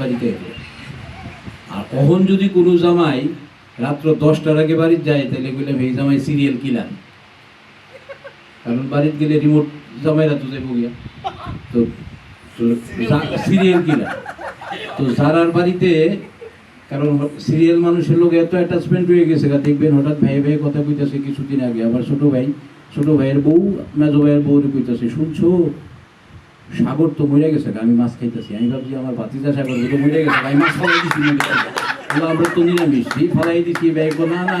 বাড়িতে আর কখন যদি কোনো জামাই রাত্র দশটার আগে বাড়ির যায় তাহলে বললাম এই জামাই সিরিয়াল কারণ বাড়িতে গেলে রিমোট তো সিরিয়াল তো যারার বাড়িতে, কারণ সিরিয়াল মানুষের লোক এত অ্যাটাচমেন্ট হয়ে গেছে দেখবেন হঠাৎ ভাই ভাই কথা কইতেছে কিছুদিন আগে। আমার ছোট ভাই, ছোট ভাইয়ের বউ, মেজো ভাইয়ের বউ কইতেছে, শুনছো? সাগর তো মরে গেছে আমি মাছ খাইতেছি। আমি ভাবছি আমার ভাতিজা সাগর তো মরে গেছে আমি মাছ ফলাই দিছি। আমরা তো নিরামিষ এই ফলাই দিছি কো, না না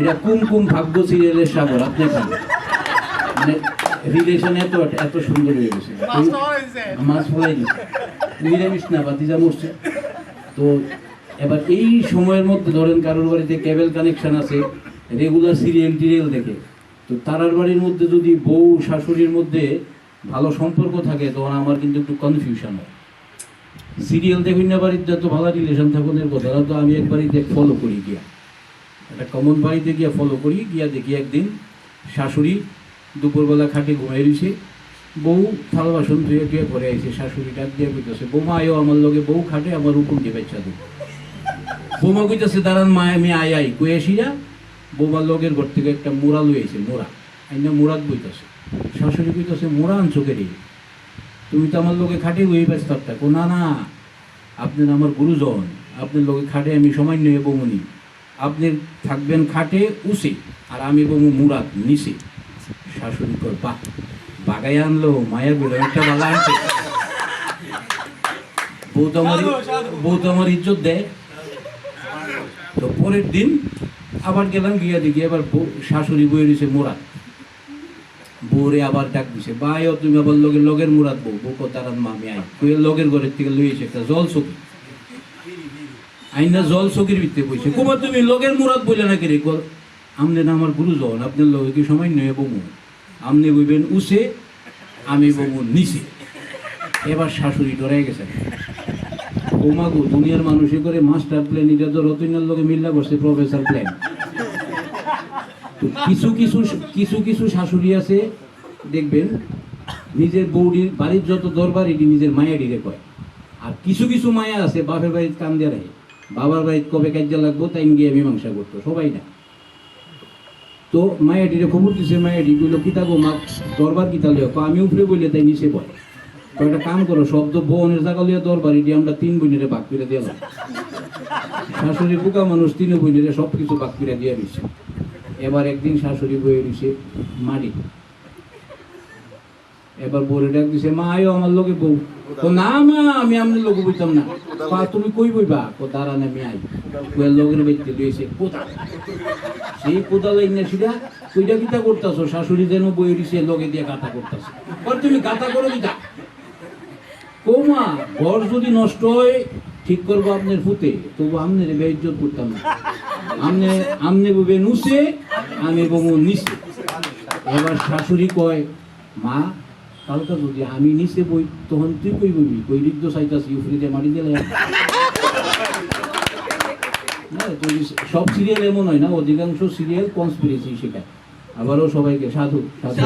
এটা কুম কুম ভাগ্য সিরিয়ালের সাগর আপনি খান। মানে রিলেশন এত এত সুন্দর হয়ে গেছে। মাছ ফলাই দিছে। নিরামিষ না ভাতিজা মরছে। তো এবার এই সময়ের মধ্যে ধরেন কারোর বাড়িতে কেবল কানেকশন আছে রেগুলার সিরিয়াল টিরিয়াল দেখে তো তারার বাড়ির মধ্যে যদি বউ শাশুড়ির মধ্যে ভালো সম্পর্ক থাকে, তখন আমার কিন্তু একটু কনফিউশন হয়। সিরিয়াল দেখুন না, বাড়িতে যত ভালো রিলেশন থাকুনের কথা তো আমি এক বাড়িতে ফলো করি গিয়া। একটা কমন বাড়িতে গিয়া ফলো করি, গিয়া দেখি একদিন শাশুড়ি দুপুরবেলা খাটে ঘুমাই রয়েছে, বউ থাল বাসন ধুয়ে টুয়ে ঘরে আইছে, শাশুড়ি ডাক দিয়ে কইতেছে, বৌমা, আয়ো আমার লগে বউ খাটে, আমার হুকুম দিয়ে বাচ্চা দেবো বৌমা কইতেছে, দাঁড়ান মা, আমি আয় আই কই আসিরা বৌমার লগের ঘর থেকে একটা মোড়া আইছে, মোড়া। আইনা মোড়াত বইতেছে। শাশুড়ি কইতেছে মোড়া আনছো কেরে তুমি তো আমার লোকে খাটে ওই ব্যস্ত কো না না আপনি আমার গুরুজন আপনার লোকে খাটে আমি সময় নিয়ে বমুনি। আপনি থাকবেন খাটে উসে আর আমি বমু মুরাদ নিচে শাশুড়ি কর বাহ বাগাই আনলো মায়ের বেরো একটা বাগা আনছে। বউ তো আমার বউ তো আমার ইজ্জত দেয়। তো পরের দিন আবার গেলাম গিয়া দেখি এবার শাশুড়ি বয়ে দিছে মোরাদ। বউরে আবার ডাক দিছে বাই ও তুমি আবার লগের লগের মুরাদ বউ বউ তারান মামি আই কইয়ের লগের ঘরের থেকে লইয়েছে একটা জল চকি। আইনা জল চকির ভিতরে বইছে কুমার তুমি লগের মুরাদ বলে না কেরে কর আমনে না আমার গুরুজন আপনার লগে কি সময় নয় বমু? আমনে বইবেন উসে, আমি বমু নিচে। এবার শাশুড়ি ডরাই গেছে। ওমাগো দুনিয়ার মানুষে করে মাস্টার প্ল্যান, এটা তো রতনের লোকে মিল্লা করছে, প্রফেসর প্ল্যান। কিছু কিছু কিছু কিছু শাশুড়ি আছে দেখবেন, নিজের বৌডির বাড়ির যত দরবার, এটি নিজের মায়াডিরে কয়। আর কিছু কিছু মায়া আছে, বাপের বাড়ির কান দিয়ে রাখে। বাবার বাড়ির কবে কাজে লাগবো, তাই গিয়ে মীমাংসা করতো, সবাই না। তো মায়াডিরে খবর দিছে মায়াডি কইলো, কিতা গো মা, দরবার কিতা লিও আমি উপরে বলে তাই নিচে বয় তো একটা কাম করো, শব্দ বোনের জায়গা লিয়ে দরবার, এটি আমরা তিন বোনেরে ভাগ করে দিলাম শাশুড়ি পোকা মানুষ, তিন বোনেরে সব কিছু ভাগ করে দিয়ে দিচ্ছে এবার একদিন শাশুড়ি বয়ে দিছে মারি এবার বলে ডাক দিছে মা আয়ো আমার লোকে বউ। ও না মা আমি আপনার লোকে বইতাম না। পা তুমি কই বইবা? কো দাঁড়া না আমি আই। কইয়ার লোকের বাইতে লইছে কোথায় সেই কোদাল না সিধা কইটা কিতা করতাছো? শাশুড়ি যেন বই দিছে লগে দিয়ে গাতা করতাছো। আর তুমি গাতা করো কিতা? কৌমা ঘর যদি নষ্ট হয় ঠিক করব আপনার ফুতে তবু আমনের বেইজ্জত করতাম না। আমনে আমনে ববে নুসে আমি বমু নিচে এবার শাশুড়ি কয় মা কালকা যদি আমি নিচে বই, তখন তুই কই বইবি কই রিদ্ধ চাইতাছি উফরিতে মারি দিলে সব সিরিয়াল এমন হয় না, অধিকাংশ সিরিয়াল কনস্পিরেসি শেখায় আবারও সবাইকে সাধু সাধু।